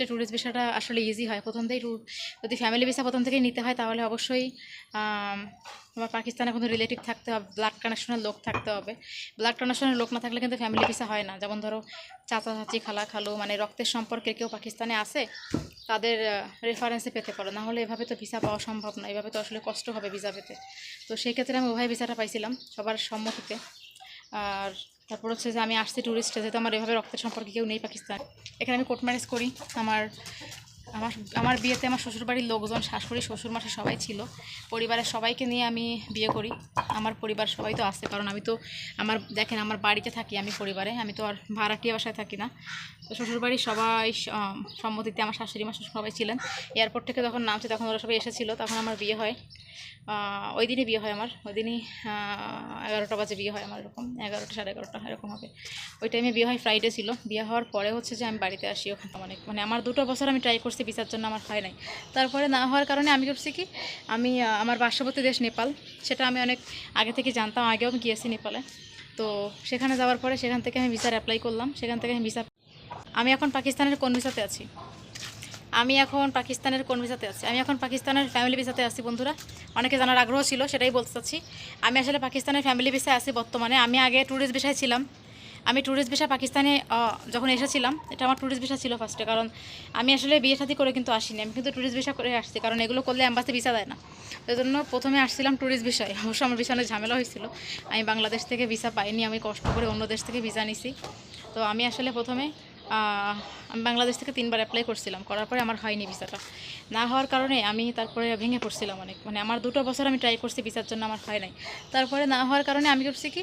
ফার্স্টে ট্যুরিস্ট ভিসাটা আসলে ইজি হয়। প্রথম থেকেই যদি ফ্যামিলি ভিসা প্রথম থেকেই নিতে হয়, তাহলে অবশ্যই তোমার পাকিস্তানে কোনো রিলেটিভ থাকতে হবে ব্লাড কানেকশনের লোক থাকতে হবে। ব্লাড কানেকশনের লোক না থাকলে কিন্তু ফ্যামিলি ভিসা হয় না। যেমন ধরো চাচা চাচি খালা খালু মানে রক্তের সম্পর্কে কেউ পাকিস্তানে আসে তাদের রেফারেন্সে পেতে পারো। না হলে এভাবে তো ভিসা পাওয়া সম্ভব না। এভাবে তো আসলে কষ্ট হবে ভিসা পেতে। তো সেই ক্ষেত্রে আমি উভয় ভিসাটা পাইছিলাম সবার সম্মতিতে। আর তারপর হচ্ছে যে আমি আসছি ট্যুরিস্টে যেহেতু আমার এভাবে রক্তের সম্পর্কে কেউ নেই পাকিস্তান। এখানে আমি কোর্ট ম্যারেজ করি, আমার আমার আমার বিয়েতে আমার শ্বশুরবাড়ির লোকজন, শাশুড়ি শ্বশুর মাসে সবাই ছিল। পরিবারের সবাইকে নিয়ে আমি বিয়ে করি। আমার পরিবার সবাই তো আছে, কারণ আমি তো আমার, দেখেন আমার বাড়িতে থাকি আমি পরিবারে, আমি তো আর ভাড়াটিয়া বাসায় থাকি না। তো শ্বশুরবাড়ির সবাই সম্মতিতে আমার শাশুড়ি মা শ্বশুর সবাই ছিলেন। এয়ারপোর্ট থেকে যখন নামছে তখন ওরা সবাই এসেছিল, তখন আমার বিয়ে হয়। ওই দিনই বিয়ে হয় আমার। ওই দিনই এগারোটা বাজে বিয়ে হয় আমার এরকম, এগারোটা সাড়ে এগারোটা এরকম হবে। ওই টাইমে বিয়ে হয় ফ্রাইডে ছিল। বিয়ে হওয়ার পরে হচ্ছে যে আমি বাড়িতে আসি ওখান। অনেক মানে আমার দুটো বছর আমি ট্রাই করছি ভিসার জন্য আমার হয় নাই। তারপরে না হওয়ার কারণে আমি করছি কি, আমি আমার পার্শ্ববর্তী দেশ নেপাল, সেটা আমি অনেক আগে থেকে জানতাম, আগেও আমি গিয়েছি নেপালে। তো সেখানে যাওয়ার পরে সেখান থেকে আমি ভিসার অ্যাপ্লাই করলাম, সেখান থেকে আমি ভিসা আমি এখন পাকিস্তানের কোন ভিসাতে আছি। আমি এখন পাকিস্তানের কোন ভিসাতে আছি। আমি এখন পাকিস্তানের ফ্যামিলি ভিসাতে আছি বন্ধুরা। অনেকে জানার আগ্রহ ছিল, সেটাই বলতে চাচ্ছি। আমি আসলে পাকিস্তানের ফ্যামিলি ভিসায় আছি বর্তমানে। আমি আগে ট্যুরিস্ট ভিসায় ছিলাম। আমি ট্যুরিস্ট ভিসা পাকিস্তানে যখন এসেছিলাম, এটা আমার ট্যুরিস্ট ভিসা ছিল ফার্স্টে কারণ আমি আসলে বিয়ে সাথী করে কিন্তু আসিনি। আমি কিন্তু ট্যুরিস্ট ভিসা করে আসছি, কারণ এগুলো করলে অ্যাম্বাসি ভিসা দেয় না। ওই জন্য প্রথমে আসছিলাম ট্যুরিস্ট ভিসায় অবশ্য আমার ভিসা ঝামেলা হয়েছিল। আমি বাংলাদেশ থেকে ভিসা পাইনি, আমি কষ্ট করে অন্য দেশ থেকে ভিসা নিছি। তো আমি আসলে প্রথমে আমি বাংলাদেশ থেকে তিনবার অ্যাপ্লাই করছিলাম, করার পরে আমার হয়নি ভিসাটা। না হওয়ার কারণে আমি তারপরে ভেঙে পড়ছিলাম অনেক। মানে আমার দুটো বছর আমি ট্রাই করছি ভিসার জন্য, আমার হয় নাই। তারপরে না হওয়ার কারণে আমি করছি কি,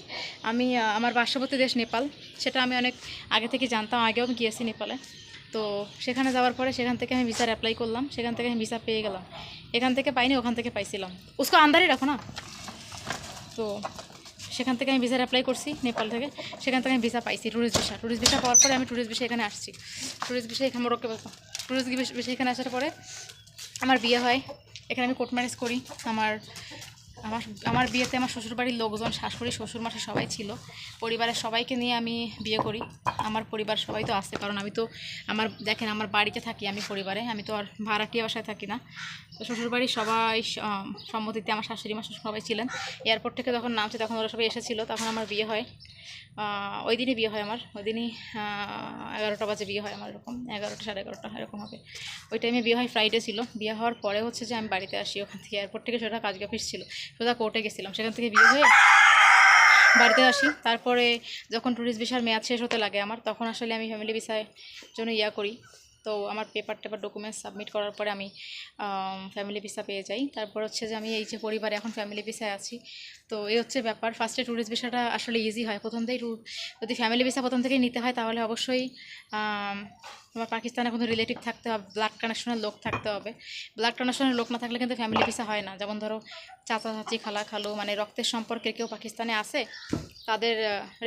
আমি আমার পার্শ্ববর্তী দেশ নেপাল। সেটা আমি অনেক আগে থেকে জানতাম, আগেও আমি গিয়েছি নেপালে। তো সেখানে যাওয়ার পরে সেখান থেকে আমি ভিসার অ্যাপ্লাই করলাম। সেখান থেকে আমি ভিসা পেয়ে গেলাম। এখান থেকে পাইনি, ওখান থেকে পাইছিলাম। উসকো আন্দারই রাখো না। তো সেখান থেকে আমি ভিসার অ্যাপ্লাই করছি নেপাল থেকে। সেখান থেকে আমি ভিসা পাইছি টুরিস্ট ভিসা টুরিস্ট ভিসা পাওয়ার পরে আমি ট্যুরিস্ট ভিসা এখানে আসছি। টুরিস্ট ভিসা এখানে মোরক্কে ট্যুরিস্ট ভিসা এখানে আসার পরে আমার বিয়ে হয়। এখানে আমি কোর্ট ম্যারেজ করি। আমার আমার আমার বিয়েতে আমার শ্বশুরবাড়ির লোকজন, শাশুড়ি শ্বশুর মাসে সবাই ছিল। পরিবারের সবাইকে নিয়ে আমি বিয়ে করি। আমার পরিবার সবাই তো আছে, কারণ আমি তো আমার, দেখেন আমার বাড়িতে থাকি আমি পরিবারে, আমি তো আর ভাড়াটিয়া বাসায় থাকি না। তো শ্বশুরবাড়ির সবাই সম্মতিতে আমার শাশুড়ি মা সবাই ছিলেন। এয়ারপোর্ট থেকে যখন নামছে, তখন ওরা সবাই এসেছিল, তখন আমার বিয়ে হয়। ওই দিনই বিয়ে হয় আমার। ওই দিনই এগারোটা বাজে বিয়ে হয় আমার এরকম, এগারোটা সাড়ে এগারোটা, এরকম হবে। ওই টাইমে বিয়ে হয় ফ্রাইডে ছিল। বিয়ে হওয়ার পরে হচ্ছে যে আমি বাড়িতে আসি, ওখান থেকে এয়ারপোর্ট থেকে সেটা কাজ অফিস ছিল। সোজা কোর্টে গেছিলাম। সেখান থেকে বিয়ে হয়ে বাড়িতে আসি। তারপরে যখন ট্যুরিস্ট ভিসার মেয়াদ শেষ হতে লাগে আমার, তখন আসলে আমি ফ্যামিলি ভিসার জন্য ইয়া করি। তো আমার পেপার টেপার ডকুমেন্টস সাবমিট করার পরে আমি ফ্যামিলি ভিসা পেয়ে যাই। তারপর হচ্ছে যে আমি এই যে পরিবারে এখন ফ্যামিলি ভিসায় আছি তো এই হচ্ছে ব্যাপার। ফার্স্টে ট্যুরিস্ট ভিসাটা আসলে ইজি হয়। প্রথম থেকেই ট্যুর যদি ফ্যামিলি ভিসা প্রথম থেকেই নিতে হয়, তাহলে অবশ্যই তোমার পাকিস্তানে কোনো রিলেটিভ থাকতে হবে ব্লাড কানেকশনের লোক থাকতে হবে। ব্লাড কানেকশনের লোক না থাকলে কিন্তু ফ্যামিলি ভিসা হয় না। যেমন ধরো চাচা চাচি খালা খালু মানে রক্তের সম্পর্কে কেউ পাকিস্তানে আসে, তাদের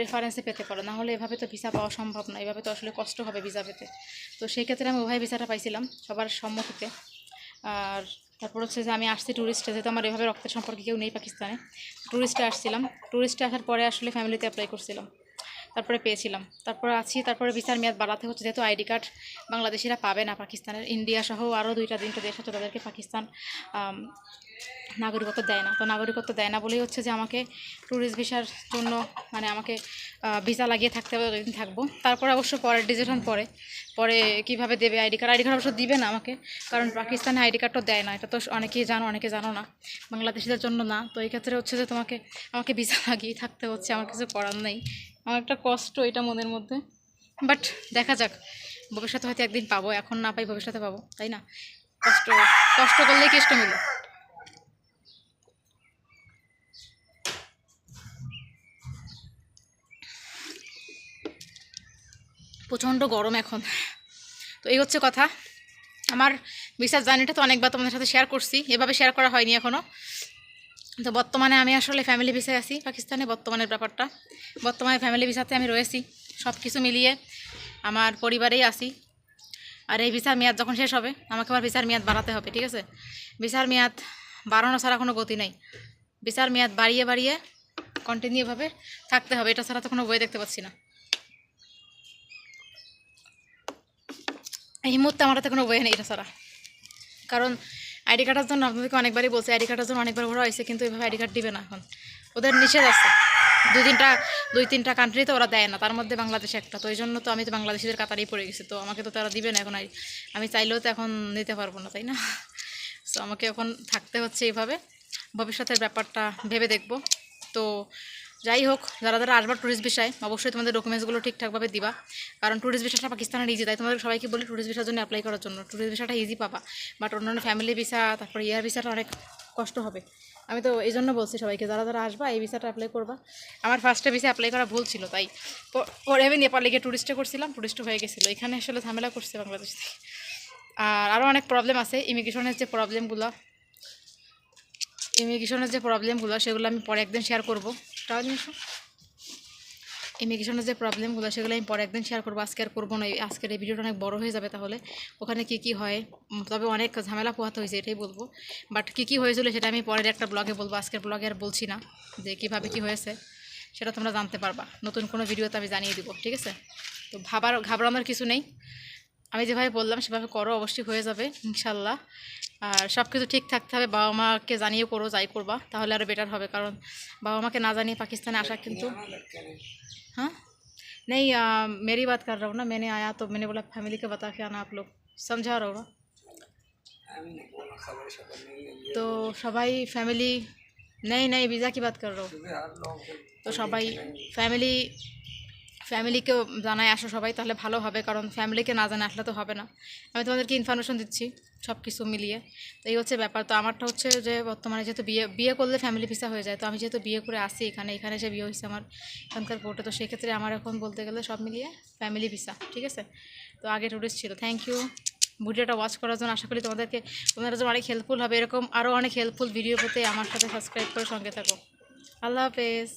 রেফারেন্সে পেতে পারো। না হলে এভাবে তো ভিসা পাওয়া সম্ভব না। এভাবে তো আসলে কষ্ট হবে ভিসা পেতে। তো সেই ক্ষেত্রে আমি উভয় ভিসাটা পাইছিলাম সবার সম্মতিতে। আর তারপর হচ্ছে যে আমি আসছি ট্যুরিস্টে যেহেতু আমার এভাবে রক্তের সম্পর্কে কেউ নেই পাকিস্তানে। ট্যুরিস্টে আসছিলাম। ট্যুরিস্টে আসার পরে আসলে ফ্যামিলিতে অ্যাপ্লাই করছিলাম। তারপরে পেয়েছিলাম। তারপরে আছি, তারপরে ভিসার মেয়াদ বাড়াতে হচ্ছে, যেহেতু আইডি কার্ড বাংলাদেশিরা পাবে না, পাকিস্তানের। ইন্ডিয়া সহ আরও দুইটা তিনটা দেশ হচ্ছে তাদেরকে পাকিস্তান নাগরিকত্ব দেয় না। তো নাগরিকত্ব দেয় না বলেই হচ্ছে যে আমাকে ট্যুরিস্ট ভিসার জন্য মানে আমাকে ভিসা লাগিয়ে থাকতে হবে, যতদিন থাকব। তারপরে অবশ্য পরের ডিসিশন পরে। পরে কীভাবে দেবে আইডি কার্ড? আইডি কার্ড অবশ্য দিবে না আমাকে, কারণ পাকিস্তানে আইডি কার্ডটা দেয় না। এটা তো অনেকেই জানো, অনেকে জানো না। বাংলাদেশিদের জন্য না। তো এই ক্ষেত্রে হচ্ছে যে তোমাকে, আমাকে ভিসা লাগিয়ে থাকতে হচ্ছে, আমার কিছু করার নেই। একটা কষ্ট এটা মনের মধ্যে। বাট দেখা যাক, ভবিষ্যতে হয়তো একদিন পাবো, এখন না পাই ভবিষ্যতে পাবো, তাই না? কষ্ট কষ্ট করলেই কেষ্ট মিলে। প্রচণ্ড গরম এখন। তো এই হচ্ছে কথা। আমার ভিসার জার্নিটা তো অনেকবার তোমাদের সাথে শেয়ার করছি, এভাবে শেয়ার করা হয়নি এখনও তো বর্তমানে আমি আসলে ফ্যামিলি ভিসায় আছি, পাকিস্তানে বর্তমানের ব্যাপারটা। বর্তমানে ফ্যামিলি ভিসাতে আমি রয়েছি সব কিছু মিলিয়ে আমার পরিবারেই আছি। আর এই ভিসার মেয়াদ যখন শেষ হবে, আমাকে আবার ভিসার মেয়াদ বাড়াতে হবে, ঠিক আছে? ভিসার মেয়াদ বাড়ানো ছাড়া কোনো গতি নেই। ভিসার মেয়াদ বাড়িয়ে বাড়িয়ে কন্টিনিউভাবে থাকতে হবে, এটা ছাড়া তো কোনো বই দেখতে পাচ্ছি না। এই মুহূর্তে আমার হাতে কোনো বই নেই এটা ছাড়া। কারণ আইডি কার্ডের জন্য আপনাদেরকে অনেকবারই বলছে, আইডি কার্ডের জন্য অনেকবার ওরা হয়েছে, কিন্তু এভাবে আইডি কার্ড দিবে না এখন। ওদের নিষেধ আছে। দুই তিনটা দুই তিনটা কান্ট্রিতে ওরা দেয় না, তার মধ্যে বাংলাদেশ একটা। তো ওই জন্য তো আমি তো বাংলাদেশিদের কাতারেই পড়ে গেছি, তো আমাকে তো তারা দিবে না এখন আমি চাইলেও তো এখন নিতে পারব না, তাই না? সো আমাকে এখন থাকতে হচ্ছে এইভাবে। ভবিষ্যতের ব্যাপারটা ভেবে দেখব। তো যাই হোক, যারা যারা আসবার ট্যুরিস্ট বিষয় অবশ্যই তোমাদের ডকুমেন্টসগুলো ঠিকঠাকভাবে দিবা। কারণ ট্যুরিস্ট ভিসাটা পাকিস্তানের ইজি তাই তোমাদের সবাইকে বলি ট্যুরিস্ট ভিসার জন্য অ্যাপ্লাই করার জন্য। ট্যুরিস্ট ভিসাটা ইজি পাবা। বাট অন্যান্য ফ্যামিলি ভিসা তারপর ইয়ার ভিসাটা অনেক কষ্ট হবে। আমি তো এই জন্য বলছি সবাইকে, যারা যারা আসবা, এই ভিসাটা অ্যাপ্লাই করবা। আমার ফার্স্টে ভিসা অ্যাপ্লাই করা ভুল ছিল, তাই। পরে আমি নেপালে গিয়ে ট্যুরিস্টে করছিলাম ট্যুরিস্ট হয়ে গেছিল। এখানে আসলে ঝামেলা করছে বাংলাদেশ থেকে। আর আরও অনেক প্রবলেম আছে। ইমিগ্রেশনের যে প্রবলেমগুলো ইমিগ্রেশনের যে প্রবলেমগুলো সেগুলো আমি পরে একদিন শেয়ার করব। তাহলে নিশো ইমিগ্রেশনের যে প্রবলেমগুলো সেগুলো আমি পরে একদিন শেয়ার করব। আজকে আর করব না। আজকের এই ভিডিওটা অনেক বড় হয়ে যাবে তাহলে। ওখানে কি কি হয়, তবে অনেক ঝামেলা পোহাতে হয়েছে, এটাই বলব। বাট কী কী হয়েছিল, সেটা আমি পরের একটা ব্লগে বলব। আজকের ব্লগে আর বলছি না যে কীভাবে কী হয়েছে, সেটা তোমরা জানতে পারবা। নতুন কোনো ভিডিওতে আমি জানিয়ে দিব, ঠিক আছে? তো ভাবার ঘাবড়ানোর কিছু নেই। আমি যেভাবে বললাম, সেভাবে করো, অবশ্যই হয়ে যাবে, ইনশাল্লাহ। আর সব কিছু ঠিক থাকতে হবে বাবা মাকে জানিয়ে করো যাই করবা তাহলে আরও বেটার হবে কারণ বাবা মাকে না জানিয়ে পাকিস্তানে আসা কিন্তু हाँ नहीं आ, मेरी बात कर रहा हूँ ना मैंने आया तो मैंने बोला फैमिली को बता के आना आप लोग समझा रहा हूँ ना तो সবাই ফ্যামিলি नहीं नहीं वीज़ा की बात कर रहा हूँ তো সবাই ফ্যামিলি ফ্যামিলিকেও জানায়, আসো সবাই, তাহলে ভালো হবে, কারণ ফ্যামিলিকে না জানা আসলে তো হবে না। আমি তোমাদেরকে ইনফরমেশন দিচ্ছি সব কিছু মিলিয়ে। তো এই হচ্ছে ব্যাপার। তো আমারটা হচ্ছে যে, বর্তমানে যেহেতু বিয়ে বিয়ে করলে ফ্যামিলি ভিসা হয়ে যায়, তো আমি যেহেতু বিয়ে করে আসি এখানে এখানে এসে বিয়ে হয়েছে আমার এখানকার কোর্টে তো সেক্ষেত্রে আমার এখন বলতে গেলে সব মিলিয়ে ফ্যামিলি ভিসা ঠিক আছে? তো আগে টুরিস্ট ছিল। থ্যাংক ইউ ভিডিওটা ওয়াচ করার জন্য আশা করি তোমাদেরকে, তোমাদের জন্য অনেক হেল্পফুল হবে। এরকম আরও অনেক হেল্পফুল ভিডিও পেতে আমার সাথে সাবস্ক্রাইব করে সঙ্গে থাকো। আল্লাহ হাফেজ।